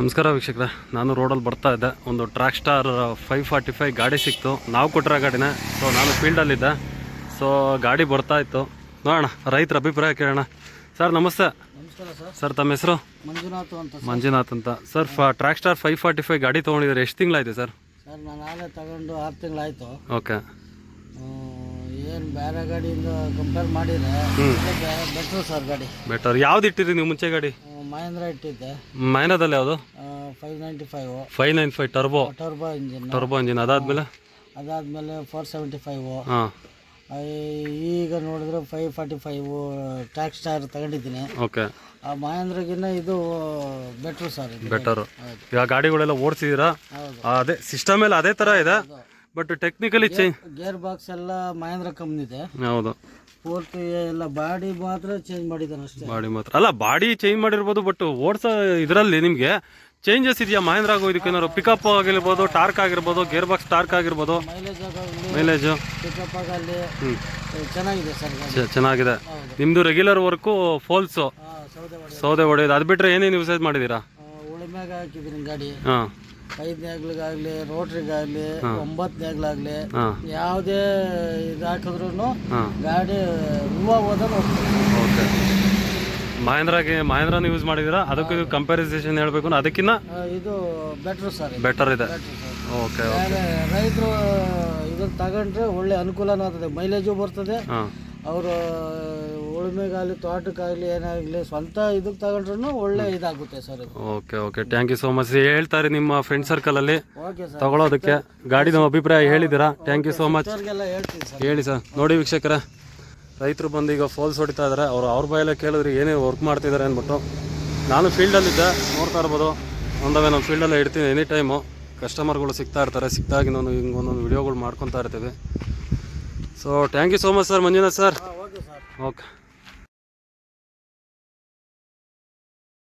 ನಮಸ್ಕಾರ ವೀಕ್ಷಕರ. ನಾನು ರೋಡಲ್ಲಿ ಬರ್ತಾ ಇದ್ದೆ. ಒಂದು track star five forty five ಗಾಡಿ ಸಿಕ್ತು. ನಾವು ಕೊಟ್ಟಿರೋ ಗಾಡಿನ ಸೊ ನಾನು ಫೀಲ್ಡಲ್ಲಿದ್ದೆ ಸೊ ಗಾಡಿ ಬರ್ತಾ ಇತ್ತು. ನೋಡೋಣ ರೈತರ ಅಭಿಪ್ರಾಯ ಕೇಳೋಣ. ಸರ್ ನಮಸ್ತೆ. ಸರ್ ತಮ್ಮ ಹೆಸರು? ಮಂಜುನಾಥ್ ಅಂತ. ಮಂಜುನಾಥ್ ಅಂತ. ಸರ್ ಫ track star five forty five ಗಾಡಿ ತೊಗೊಂಡಿದ್ದಾರೆ? ಎಷ್ಟು ತಿಂಗಳಾಯ್ತು ಸರ್ ಸರ್ ನಾನು ನಾಳೆ ತಗೊಂಡು ಆರು ತಿಂಗಳಾಯಿತು. ಓಕೆ ಏನು ಬೇರೆ ಗಾಡಿಯಿಂದ ಕಂಪೇರ್ ಮಾಡಿದರೆ ಬೆಟ್ರು ಸರ್ ಗಾಡಿ. ಬೆಟರ್ ಯಾವ್ದು ಇಟ್ಟಿರಿ ನೀವು ಮುಂಚೆ ಗಾಡಿ? ಆ, ಮಹೇಂದ್ರ ಇಟ್ಟಿದ್ದೆ. ಮಹೇಂದ್ರದಲ್ಲಿ ಯಾವುದು? Five ninety five five nine five turbo turbo engine turbo engine ಅದಾದ್ಮೇಲೆ? ಅದಾದಮೇಲೆ ಫೋರ್ ಸೆವೆಂಟಿ ಫೈವ್ ಹಾಂ. ಈಗ ನೋಡಿದ್ರೆ five forty five tax tyre ತಗೊಂಡಿದ್ದೀನಿ. ಓಕೆ ಆ ಮಹೇಂದ್ರಗಿನ್ನ ಇದು ಬೆಟ್ರು ಸರ್ ಇದು. ಬೆಟರು ಈಗ ಗಾಡಿಗಳೆಲ್ಲ ಓಡಿಸಿದ್ದೀರಾ ಅದೇ ಸಿಸ್ಟಮ್ ಎಲ್ಲ ಅದೇ ಥರ ಇದೆ? But technically change gear box ಎಲ್ಲ ಮಹೇಂದ್ರ ಕಂಪ್ನಿದೆ ಹೌದು. ಪೂರ್ತಿ ಎಲ್ಲ ಬಾಡಿ ಮಾತ್ರ ಚೇಂಜ್ ಮಾಡಿದ್ದಾನೆ ಅಷ್ಟೇ. ಬಾಡಿ ಮಾತ್ರ. ಅಲ್ಲ ಬಾಡಿ ಚೇಂಜ್ ಮಾಡಿರ್ಬೋದು ಬಟ್ ಓಡಿಸೋ ಇದರಲ್ಲಿ ನಿಮಗೆ ಚೇಂಜಸ್ ಇದೆಯಾ ಮಹೇಂದ್ರ ಆಗೋ ಇದಕ್ಕೇನಾದ್ರು ಪಿಕಪ್ ಆಗಿರ್ಬೋದು ಟಾರ್ಕ್ ಆಗಿರ್ಬೋದು ಗೇರ್ ಬಾಕ್ಸ್ ಟಾರ್ಕ್ ಆಗಿರ್ಬೋದು ಮೈಲೇಜ್ ಮೈಲೇಜು ಪಿಕಪ್ ಆಗಲಿ ಹ್ಞೂ ಚೆನ್ನಾಗಿದೆ ಸರ್ ಚೆನ್ನಾಗಿದೆ. ನಿಮ್ಮದು ರೆಗ್ಯುಲರ್ ವರ್ಕು ಫೋಲ್ಸು ಸೌದೆ ಹೊಡೆಯೋದು. ಅದು ಬಿಟ್ಟರೆ ಏನೇನು ಯೂಸೇಜ್ ಮಾಡಿದ್ದೀರಾ ಉಳಿಮ್ಯಾಗ ಹಾಕಿದ್ರಿ ಗಾಡಿ. ಹಾಂ. ಐದನೇ ರೋಟ್ರಿಗಾಗ್ಲಿ ರೋಟ್ರಿಗಾಗಲಿ ಒಂಬತ್ತನೇ ಆಗ್ಲಾಗಲಿ ಹಾಂ. ಯಾವುದೇ ಇದು ಹಾಕಿದ್ರು ಗಾಡಿ ಹೂವ ಹೋದ್ರೆ ಹೋಗ್ತದೆ. ಓಕೆ. ಮಹೇಂದ್ರಾಗೆ ಮಹೇಂದ್ರನ ಯೂಸ್ ಮಾಡಿದಿರಾ ಅದಕ್ಕೆ ಇದು ಕಂಪ್ಯಾರಿಸೇಷನ್ ಹೇಳಬೇಕು ಅಂದ್ರೆ ಅದಕ್ಕಿಂತ ಇದು ಬೆಟರ್ ಸರ್ ಬೆಟರ್ ಇದೆ. ಓಕೆ ರೈತರು ಇದನ್ನು ತಗೊಂಡ್ರೆ ಒಳ್ಳೆ ಅನುಕೂಲನೂ ಆಗ್ತದೆ. ಮೈಲೇಜು ಬರ್ತದೆ. ಅವರು ಉಳುಮೆಗಾಗಲಿ ತೋಟಕ್ಕಾಗಲಿ ಏನಾಗಲಿ ಸ್ವಂತ ಇದಕ್ಕೆ ತಗೊಂಡ್ರು ಒಳ್ಳೆ ಇದಾಗುತ್ತೆ ಸರ್ ಇದು. Okay okay. Thank you so much ಹೇಳ್ತಾರೆ ನಿಮ್ಮ ಫ್ರೆಂಡ್ ಸರ್ಕಲಲ್ಲಿ ಓಕೆ ಸರ್. ತಗೊಳ್ಳೋದಕ್ಕೆ ಗಾಡಿ ನಮ್ಮ ಅಭಿಪ್ರಾಯ ಹೇಳಿದ್ದೀರಾ? ಥ್ಯಾಂಕ್ ಯು ಸೋ ಮಚ್ ಅವ್ರಿಗೆಲ್ಲ ಹೇಳ್ತೀನಿ ಸರ್. ಹೇಳಿ ಸರ್. ನೋಡಿ ವೀಕ್ಷಕರ ರೈತರು ಬಂದು ಈಗ ಫೋಲ್ಸ್ ಹೊಡಿತಾ ಇದ್ದಾರೆ ಅವ್ರು ಅವ್ರ ಬಾಯಲ್ಲೇ ಕೇಳಿದ್ರೆ ಏನೇ ವರ್ಕ್ ಮಾಡ್ತಿದ್ದಾರೆ ಅಂದ್ಬಿಟ್ಟು ನಾನು ಫೀಲ್ಡಲ್ಲಿದ್ದೆ ನೋಡ್ತಾ ಇರ್ಬೋದು. ಒಂದವೆ ನಾನು ಫೀಲ್ಡಲ್ಲೇ ಇಡ್ತೀನಿ ಎನಿ ಟೈಮು ಕಸ್ಟಮರ್ಗಳು ಸಿಗ್ತಾ ಇರ್ತಾರೆ ಸಿಕ್ತಾಗಿ ನಾನು ಹಿಂಗೆ ಒಂದೊಂದು ವಿಡಿಯೋಗಳು ಮಾಡ್ಕೊತಾ ಇರ್ತೀವಿ. So thank you so much sir Manjunath sir okay sir okay